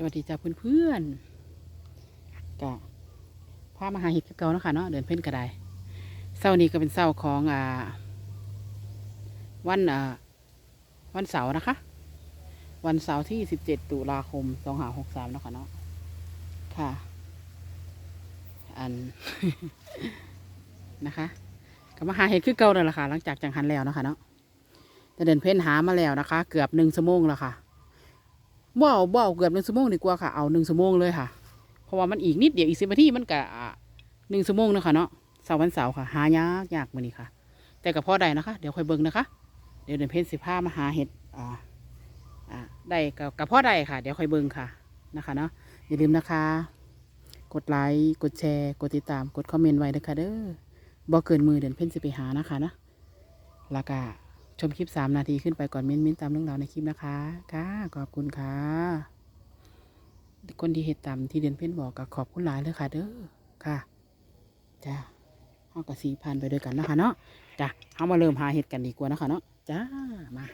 สวัสดีจ้าเพื่อนๆกะพามาหาเห็ดเก่าเนาะคะเนาะเดินเพื่อนกระไดเสาร์นี้ก็เป็นเสาร์ของอ่าวันอ่าวันเสาร์นะคะ วันเสาร์ที่สิบเจ็ดตุลาคมสองหาหกสามนะคะเนาะค่ะ อันนะคะ ก็มาหาเห็ดคือเก่าเลยล่ะค่ะ หลังจากจังหันแล้วนะคะเนาะแต่เดินเพ่นหามาแล้วนะคะ เกือบหนึ่งชั่วโมงแล้วค่ะ บ่เอาบ่เอาเกือบหนึ่งชั่วโมงดีกว่าค่ะ เอาหนึ่งชั่วโมงเลยค่ะ เพราะว่ามันอีกนิดเดียวอีกสิบนาทีมันก็อะหนึ่งชั่วโมงเนาะคะเนาะเสาร์วันเสาร์ค่ะ หายากยากมือนี้ค่ะ แต่กับพ่อใดนะคะ เดี๋ยวค่อยเบิ่งนะคะ เดี๋ยวเดินเพนสิผ้ามาหาเห็ดอ่าอ่าได้กับกับพ่อใดค่ะ เดี๋ยวค่อยเบิ่งค่ะนะคะเนาะอย่าลืมนะคะ กดไลค์กดแชร์ กดติดตามกดคอมเมนต์ไว้นะคะเด้อบ่เกินมือเดินเพนสิไปหานะคะนะแล้วก็ ชมคลิป 3 นาทีขึ้นไปก่อนเม้นเม้นตามเรื่องราวในคลิปนะคะ ค่ะ ขอบคุณค่ะ คนที่เห็ดตามที่เดินเพ่นบอกก็ขอบคุณหลายเลยค่ะ เด้อ ค่ะ จ้าเฮากับสีพันไปด้วยกันนะคะเนาะ จ้าเฮามาเริ่มหาเห็ดกันดีกว่านะคะเนาะ จ้า มา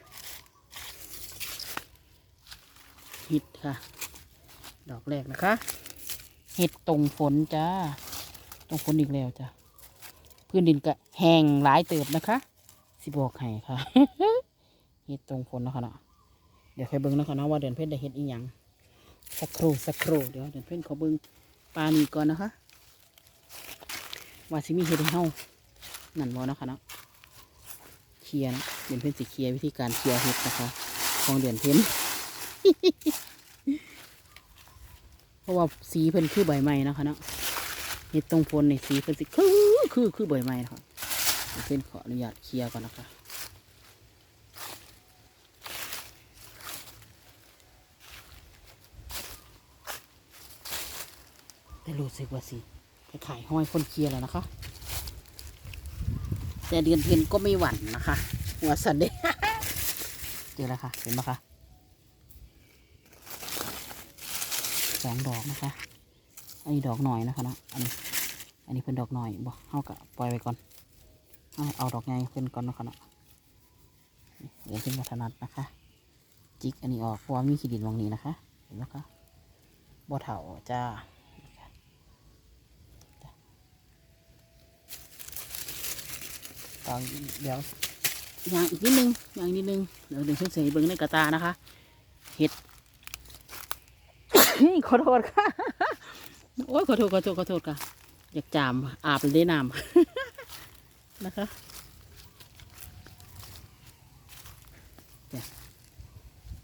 เห็ดค่ะ ดอกแรกนะคะ เห็ดตรงฝนจ้า ตรงฝนอีกแล้วจ้า พื้นดินก็แห้งหลายเติบนะคะ สิบอกให้ค่ะเฮ็ดตรงฝนนะคะเนาะเดี๋ยวค่อยเบิ่งนะคะเนาะว่าเดินเพ่นได้เฮ็ดอีหยังสักครู่สักครู่เดี๋ยวเดินเพ่นขอเบิ่งปลานี่ก่อนนะคะว่าสิมีเฮ็ดให้เฮานั่นบ่นะคะเนาะเคลียร์นะเดินเพ่นสิเคลียร์วิธีการเคลียร์เฮ็ดนะคะ ของเดือนเพ่นเพราะว่าสีเพิ่นคือใบไม้นะคะเนาะเฮ็ดตรงฝนในสีเพิ่นสิคือคือคือใบไม้นะคะ เพื่อนขออนุญาตเคลียร์ก่อนนะคะแต่รู้สึกว่าสิไปขายห้อยคนเคลียร์แล้วนะคะ แต่เดือนเพ็ญก็ไม่หวั่นนะคะ หัวสันเด้เจอแล้วค่ะ เห็นไหมคะสองดอกนะคะ อันนี้ดอกหน่อยนะคะนะอันนี้ อันนี้เป็นดอกหน่อยบ่เอากะปล่อยไว้ก่อน เอาดอกไงขึ้นก่อนนะคะเนาะเดี๋ยวขึ้นมาถนัดนะคะ จิกอันนี้ออกเพราะว่ามีขีดินวางนี้นะคะ เห็นไหมคะบ่เถาจ้าจะต่อเดี๋ยวอย่างอีกนิดนึงอย่างนิดนึงเดี๋ยวเดี๋ยวเฉยๆเบิ้งในกระตานะคะ เห็ดขอโทษค่ะ โอ้ยขอโทษขอโทษขอโทษค่ะ อยากจามอาบเลยได้น้ำ นะคะ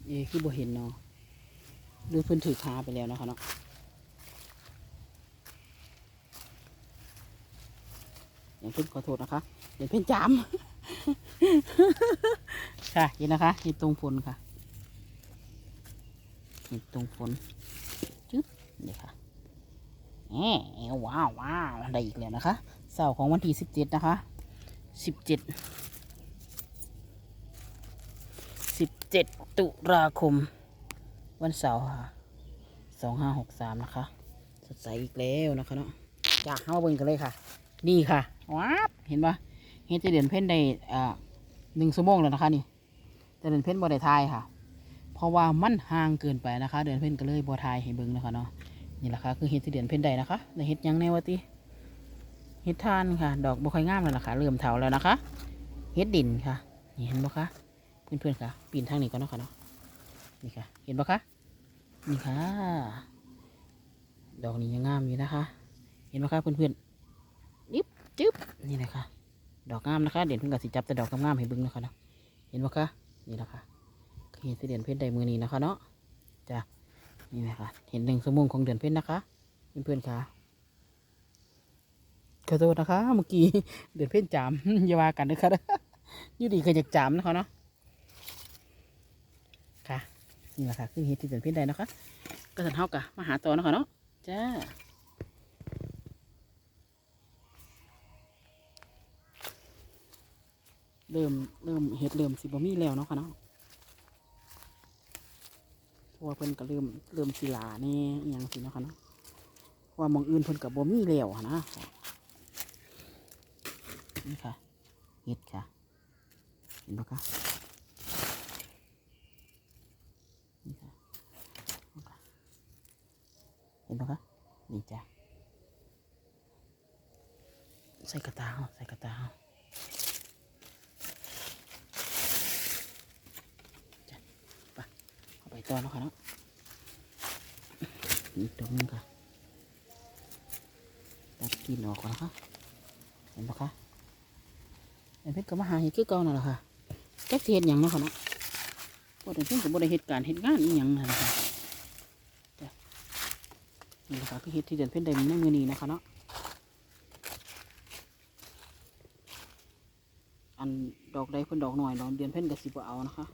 เอคือบ่เห็นเนาะดูเพิ่นถือคาไปแล้วนะคะเนาะอย่างเพิ่นขอโทษนะคะเดี๋ยวเพิ่นจามค่ะเห็นนะคะเห็นตรงฝนค่ะเห็นตรงฝนจึ๊บนี่ค่ะแหมว้าวว้าวได้อีกแล้วนะคะเสาร์ของวันที่สิบเจ็ดนะคะ สิบเจ็ดสิบเจ็ดตุลาคม วันเสาร์ค่ะสองห้าหกสามนะคะ สดใสอีกแล้วนะคะเนาะจากเข้ามาเบิ่งกันเลยค่ะ นี่ค่ะว้าบเห็นปะเฮ็ดจะเดือนเพ่นได้อ่าหนึ่งชั่วโมงแล้วนะคะนี่แต่เดือนเพ่นบ่ได้ทายค่ะ เพราะว่ามันห่างเกินไปนะคะ เดือนเพ่นก็เลยบ่ทายให้เบิ่งนะคะเนาะนี่แหละค่ะคือเฮ็ดที่เดือนเพ่นได้นะคะแต่เฮ็ดยังแน่วะติ เฮ็ดทานค่ะ ดอกบ่ค่อยงามแล้วล่ะคะเริ่มเถาแล้วนะคะเฮ็ดดินค่ะ นี่เห็นบ่คะเพื่อนๆค่ะ ปีนทางนี้ก่อนเนาะค่ะเนาะนี่ค่ะ เห็นบ่คะนี่ค่ะ ดอกนี้ยังงามอยู่นะคะ เห็นบ่คะเพื่อนๆนิบจึ๊บนี่แหละค่ะ ดอกงามนะคะ เด่นเพิ่งกับสิจับแต่ดอกงามๆให้เบิ่งเนาะคะเนาะเห็นบ่คะนี่แหละค่ะคือเฮ็ดที่เดือนเพ่นได้มือนี้นะคะเนาะจ้ะนี่นะคะเห็นหนึ่งสมงของเดือนเพ่นนะคะ เพื่อนๆค่ะ ขอโทษนะคะ เมื่อกี้เดือนเพ่นจามอย่าว่ากันนะคะยู่ดีก็อยากจามนะคะเนาะค่ะนี่แหละค่ะคือเหตุที่เดือนเพ่นได้นะคะ ก็สันเท่ากับมาหาต่อนะคะเนาะจ้าเริ่มเริ่มเห็ดเริ่มสิบมีแล้วเนาะค่ะเนาะเพราะว่าเพิ่นก็เริ่มเริ่มสิหลาแน่ยังสิเนาะค่ะเนาะเพราะว่ามองอื่นเพิ่นกับบ่มีแล้วนะ นี่ค่ะเห็ดค่ะ เห็นปะคะนี่ค่ะนี่ค่ะห็นปะคะนี่จ้ะใส่กระตาใส่กระตาเอาจ้ะไปเอาไปต่อแล้วค่ะเนาะอีกตรงนึงค่ะตัดกินออกก่อนนะคะเห็นปะคะ ไอ้เพชรก็มาหาเห็ดคือเก่านั่นแหละค่ะแก๊กสิเห็ดยังเนาะค่ะเนาะบ่ได้เพิ่งกับ่ได้เหตุการเหตุงานอีหยังนั่นแหละค่ะนี่นะคะคือเห็ดที่เดือนเพ่นได้ในมือนี้นะคะเนาะอันดอกใดเพิ่นดอกหน่อยดอกเดือนเพ่นกับสิบเอานะคะ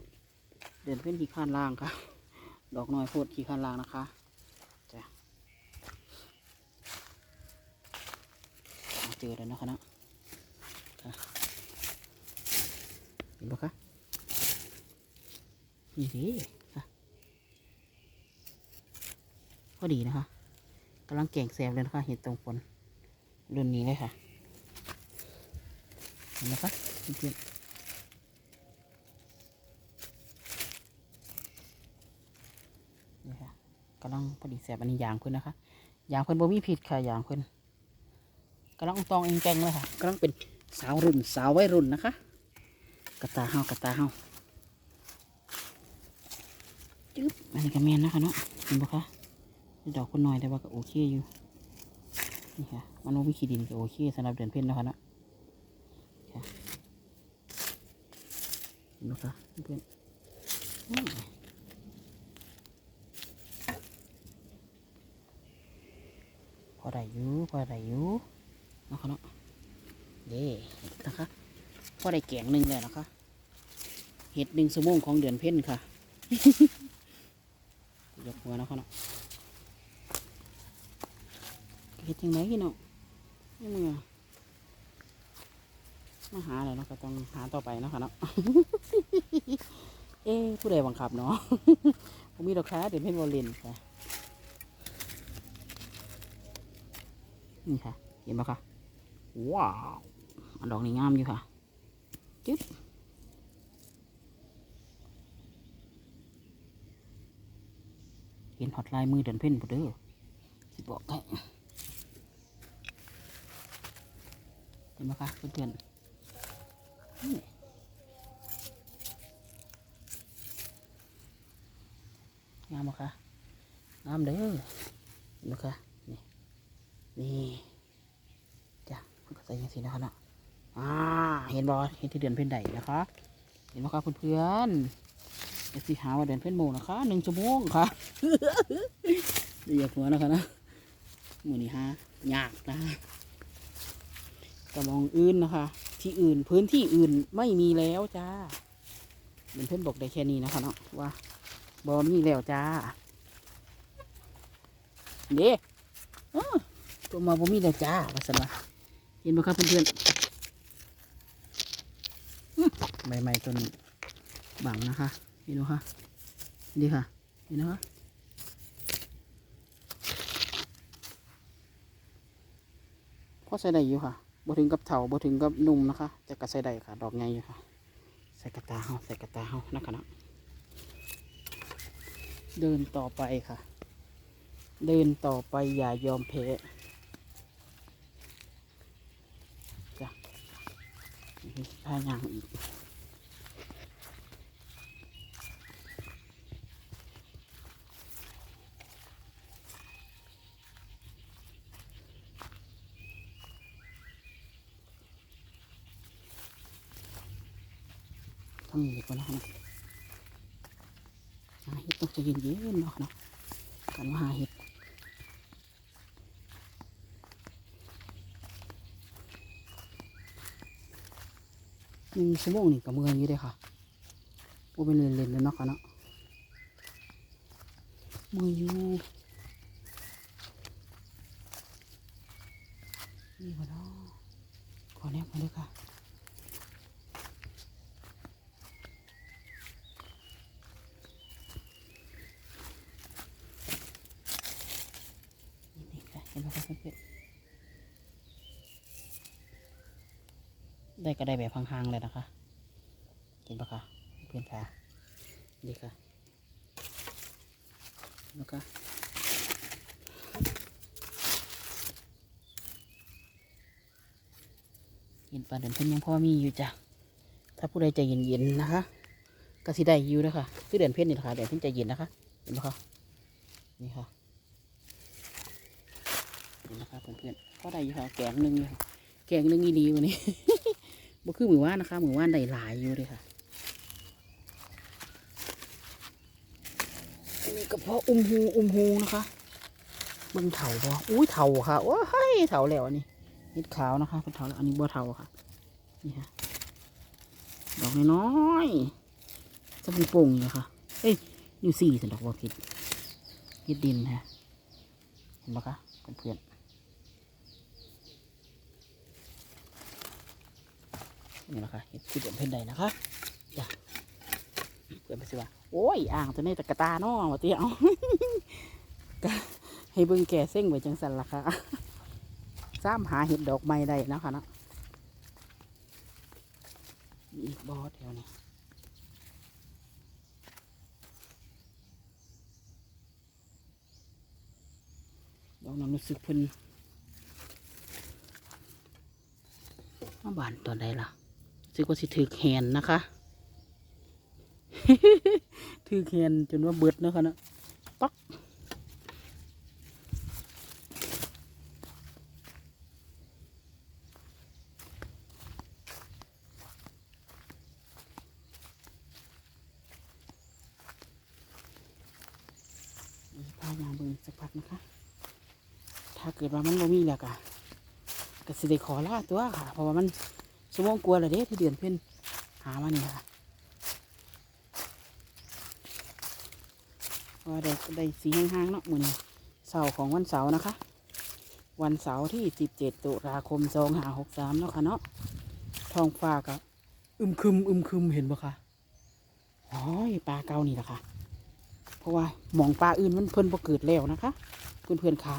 เดือนเพ่นขี้ข้านล่างค่ะ ดอกหน่อยโพดขี้ข้านล่างนะคะจ้ะเจอแล้วนะคะเนาะ เห็นปะคะนี่สิค่ะพอดีนะคะกำลังแก่งแซมเลยนะคะเห็ดตรงฝนรุ่นนี้เลยค่ะเห็นไหมคะเพื่อนๆนี่ค่ะกำลังพอดีแซมอันนี้ยางเพื่อนนะคะยางเพื่อนบ่มีผิดค่ะยางเพื่อนกำลังตองเองแกงเลยค่ะกำลังเป็นสาวรุ่นสาววัยรุ่นนะคะ กระตาเฮากระตาเฮาจึ๊บอันนี้ก็แมนนะคะเนาะเห็นปะคะดอกคนน้อยแต่ว่าก็โอเคอยู่นี่ค่ะมันโนมีขี้ดินก็โอเคสำหรับเดือนเพ็ญนะคะเนาะค่ะเห็นไหมคะเพื่อนพอได้อยู่พอได้อยู่นะคะเนาะเด้นะคะ อได้แกงหนึ่งแล้วนะคะ เห็ดหนึ่งสมงของเดือนเพ็ญค่ะ ยกหัวนะคะเนาะเฮ็ดยังไงพี่น้องนี่มึงอมาหาอะไรเนาะก็ต้องหาต่อไปนะคะเนาะ เอ๊ผู้ใดบังคับเนาะ ผมมีดอกค้าเดี๋ยวเพ่นวอลเลนค่ะ นี่ค่ะ เห็นปะคะว้าว ดอกนี้งามอยู่ค่ะ จึ๊บเห็นฮอตไลน์มือเดินเพ่นปุ๊เด้อสิบอกให้เห็นไหมคะเพื่อนๆงามไหมคะงามเด้อเห็นไหมคะนี่ นี่ จ้ะเพื่อนก็ใส่ยังสีนะคะเนาะอ่า เห็นบอเห็นที่เดือนเพ่นใดนะคะ เห็นไหมคะเพื่อนๆเดี๋ยวสิหาว่าเดือนเพ่นโมนะคะหนึ่งชั่วโมงค่ะเรียกหัวนะคะนะมือนี้ฮะยากนะกระมองอื่นนะคะ ที่อื่นพื้นที่อื่นไม่มีแล้วจ้าเป็นเพื่อนบอกได้แค่นี้นะคะเนาะว่าบอมีแล้วจ้าเด้อ้อตัวมาบอมีแล้วจ้าว่าสันว่าเห็นไหมครับเพื่อนๆ ใบไม้ต้นบังนะคะเห็นไหมคะดีค่ะเห็นไหมคะพอใส่ได้อยู่ค่ะบ่ถึงกับเถาบ่ถึงกับนุ่มนะคะจะกระใส่ได้ค่ะ ดอกใหญ่อยู่ค่ะใส่กระตาเฮาใส่กระตาเฮานะคะนะเดินต่อไปค่ะ เดินต่อไปอย่ายอมแพ้จ้ะพายางอีก ต้องมีก่อนนะคะเนะหาเห็ดต้องใจเย็นๆเนาะเนาะการมาหาเห็ดหนึ่งชั่วโมงนี่ก็เมือยอยู่เด้ค่ะว่าเป็นเล่นๆเลยเนาะค่ะเนาะเมืออยู่นี่บ่เนาะขอแนบมาด้วยค่ะ ค่ะเพื่อนได้ก็ได้แบบห่างๆเลยนะคะเห็นปะคะเพื่อนค่ะดีค่ะแล้วก็เห็นปลาเดินเพิ่นยังพ่อมีอยู่จ้ะ ถ้าผู้ใดใจเย็นๆนะคะ ก็สิได้อยู่นะคะคือเดินเพิ่นนี่นะคะเดินเพิ่นใจเย็นนะคะ เห็นไหมคะ นี่ค่ะ เห็นนะคะเพื่อนๆก็ได้อยู่ค่ะแกงหนึ่งอยู่แกงหนึ่งอีดีวันนี้บ่คือหมือว่านนะคะหมือว่านได้หลายอยู่เลยค่ะนนี้ก็เพาะอุ้มหูอุ้มหูนะคะเบิ่งเถาบ่อุ้ยเถาค่ะโอ้ยเถาแล้วอันนี้เห็ดขาวนะคะเป็นเถาแล้วอันนี้บ่เถาค่ะนี่ค่ะดอกน้อยๆจะเป็นโป่งอยู่ค่ะเอ้ยอยู่สี่สันดอกบ่ผิดเห็ดดินฮะเห็นปะคะเพื่อนๆ นี่นะคะเห็ดคือเดือนเพ่นใดนะคะจ้ะเพื่อนไปสิว่าโอ้ยอ่างตัวนี้ตะกะตาเนาะว่าเตี้ยเอาก็ให้เบิ่งแก่เส้งไว้จังสันละค่ะซ้ำหาเห็ดดอกไม้ได้นะคะเนาะมีอีกบอสแถวนี้ดอกน้ำรู้สึกพิ่นมาบานตอนใดล่ะ ซึกว่าสิถือแขนนะคะถือแขนจนว่าเบิดนะคะนะปักพายางเบิ่งสักพักนะคะ ถ้าเกิดว่ามันบ่มีแล้วก็ก็สิได้ขอลาตัวค่ะ เพราะว่ามัน ชั่วโมงกลัวเลยเด้ที่เดือนเพิ่นหามานี่ค่ะว่าได้ได้สีห้างๆเนาะมือนเสาร์ของวันเสาร์นะคะ วันเสาร์ที่17ตุลาคม2563เนาะค่ะเนาะทองฟ้าก็อึมครึมอึมครึมเห็นบ่คะโอ้ยปลาเก่านี่แหละค่ะ เพราะว่าหมองปลาอื่นมันเพิ่นบ่เกิดแล้วนะคะเพื่อนเพื่อนๆขา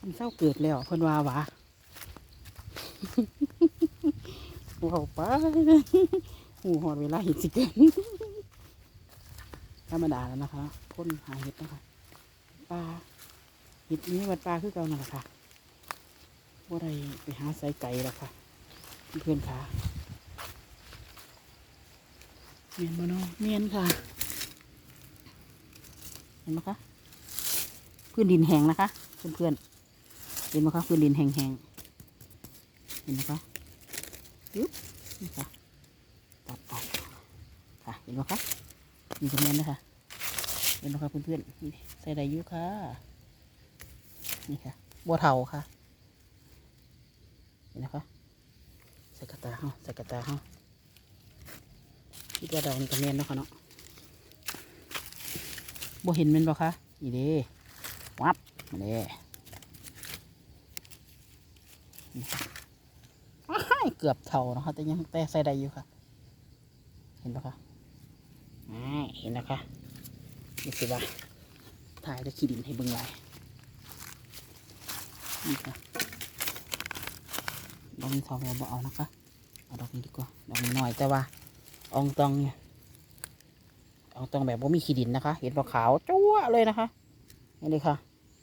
มันเศร้าเกิดแล้วเพิ่นว่าหวะว้าไปหูหอดเวลาเห็ดสิเกินธรรมดาแล้วนะคะคนหาเห็ดนะคะปลาเห็ดนี้วัดปลาคือเก่านั่นแหละค่ะว่าไรไปหาใส่ไก่แล้วค่ะ เพื่อนค่ะเมียนบ่เนาะเมียนค่ะ เห็นไหมคะพื้นดินแห้งนะคะ เพื่อนๆเห็นไหมคะพื้นดินแห้งๆเห็นไหมคะ ยึบนี่ค่ะตัดตัดค่ะเห็นไหมคะมีคอมเมนนะคะเห็นไหมคะเพื่อนๆนี่ใส่ได้ยุค่ะนี่ค่ะบัวเทาค่ะเห็นไหมคะใส่กระตาเฮาใส่กระตาเฮาคิดว่าดอกนี่คอมเนนาะคะเนาะบัเห็นแมันบ่คะนี่เด้วับมาเด้นี่ค่ะ กือบเท่านะคะแต่ยังแต่ใส่ได้อยู่ค่ะ เห็นปะคะอ่เห็นนะคะนี่สิว่าถ่ายด้วยขี้ดินให้เบิ่งหลายนี่ค่ะดอกนี้ทองเราบอกเอานะคะเอาดอกนี้ดีกว่าดอกนี้หน่อยแต่ว่าอองตองเนี่ยอองตองแบบว่ามีขี้ดินนะคะ เห็นปะขาวจั๊วะเลยนะคะนี่เลยค่ะ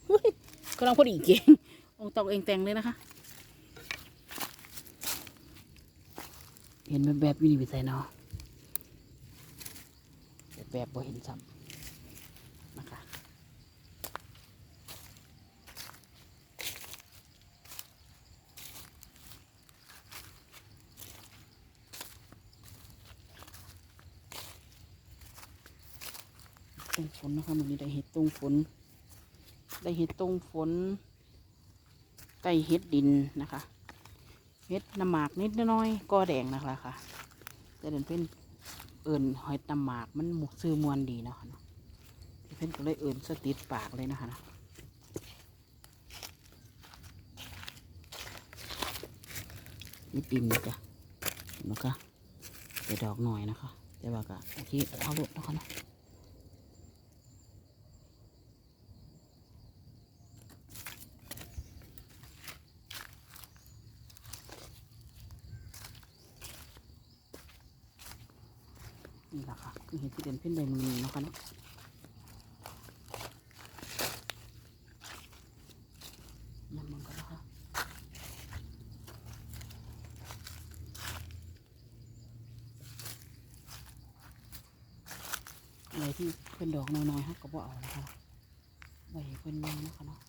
เฮ้ยกำลังพอดีเก่งองตองเองแต่งเลยนะคะ เห็นแบบแบบๆอยู่นี่ไปใส่เนาะแบบแบบบ่เห็นซ้ำนะคะตรงฝนนะคะมันนี้ได้เห็ดตรงฝน ได้เห็ดตรงฝน ได้เห็ดดินนะคะ เฮ็ดน้ำหมากนิดน้อยก็แดงนะคะค่ะแต่เดินเป็นเอิ่นหอยน้ำหมากมันหมกซื้อมวนดีเนาะค่ะเนาะเพิ่นก็เลยเอิ่นสติดปากเลยนะคะนาะนิดดินจ๊ะเห็นไหมคะแต่ดอกหน่อยนะคะ แต่ว่าก็โอเคเอาลุนะคะเนาะ นพี่นไปตรงนี้นะคะเนาะมันมันก็นะคะอะที่เป็นดอกน้อยๆฮะก็บ่เอานะคะใบเป็นเนะคะเนาะ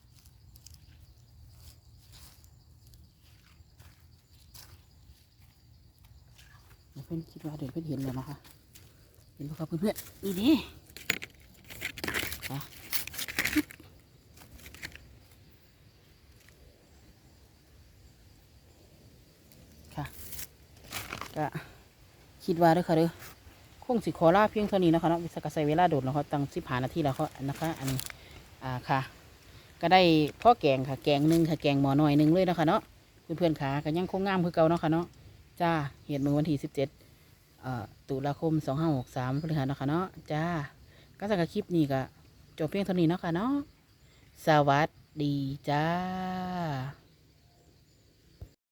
เพิ่นคิดว่าเดี๋ยวเพิ่นเห็นเลยนะคะ ห็นปะครับเพื่อนๆนี่ดิค่ะก็คิดว่าเด้อค่ะเด้อคงสิขอลาเพียงเท่านี้นะคะเนาะวิศกใส่เวลาโดดแล้วเขาตั้งสิบหานาทีแล้วเขานะคะ อันนี้อ่าค่ะ ก็ได้พ่อแกงค่ะ แกงหนึ่งค่ะ แกงหมอหน่อยหนึ่งเลยนะคะเนาะเพื่อนๆขาก็ยังคงงามคือเก่าเนาะค่ะเนาะจ้าเหตุมือวันที่สิบเจ็ด ตุลาคมสองห้าหกสามพฤหัสเนาะคะเนาะจ้าก็สังเกคลิปนี้ก็จบเพียงเท่านี้เนาะค่ะเนาะสวัสดีจ้า